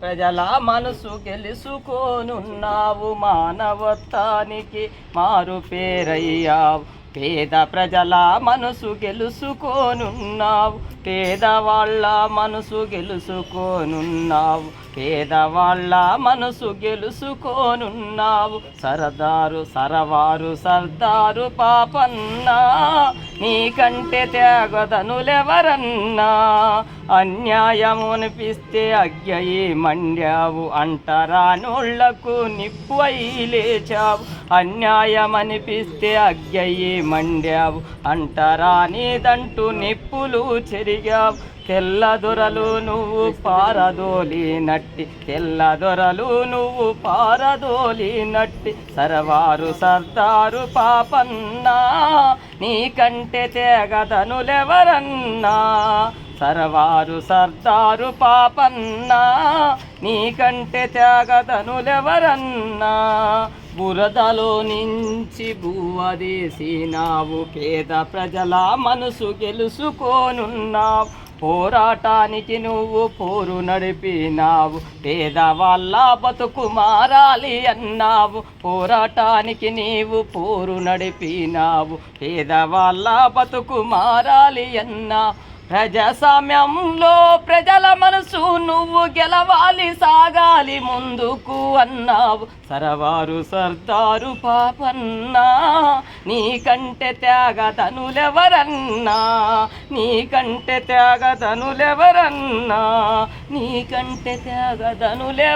ప్రజల మనసు గెలుసుకోనున్నావు మానవత్వానికి మారు పేరయ్యావు. పేద ప్రజల మనసు గెలుసుకోనున్నావు. పేదవాళ్ళ మనసు గెలుసుకోనున్నావు. పేదవాళ్ళ మనసు గెలుసుకోనున్నావు. సరదారు సరవారు సర్దారు పాపన్నా నీకంటే త్యాగదనులెవరన్నా అన్యాయము అనిపిస్తే అజ్ఞయి మండ్యావు అంటరానోళ్ళకు నిప్పు అయి లేచావు. అన్యాయమనిపిస్తే అగ్గయ్యి మండావు అంటరా నీదంటూ నిప్పులు చెరిగావు. తెల్లదొరలు నువ్వు పారదోలి నట్టి. తెల్లదొరలు నువ్వు పారదోలి నట్టి. సరవారు సర్దారు పాపన్నా. నీకంటే తేగదనులెవరన్నా? సరవారు సర్దారు పాపన్నా. నీకంటే త్యాగదనులెవరన్నా బురదలో నుంచి బువ్వదేసినావు పేద ప్రజల మనసు గెలుసుకోనున్నావు. పోరాటానికి నువ్వు పోరు నడిపినావు. పేదవాళ్ళ బతుకు మారాలి అన్నావు. పోరాటానికి నీవు పోరు నడిపినావు. పేదవాళ్ళ బతుకు మారాలి అన్నా. ప్రజాస్వామ్యంలో ప్రజల మనసు నువ్వు గెలవాలి సాగాలి ముందుకు అన్నావు. సరవారు సర్దారు పాపన్నా. నీకంటే త్యాగతనులెవరన్నా నీకంటే త్యాగతనులెవరన్నా నీకంటే త్యాగతనులెవరన్నా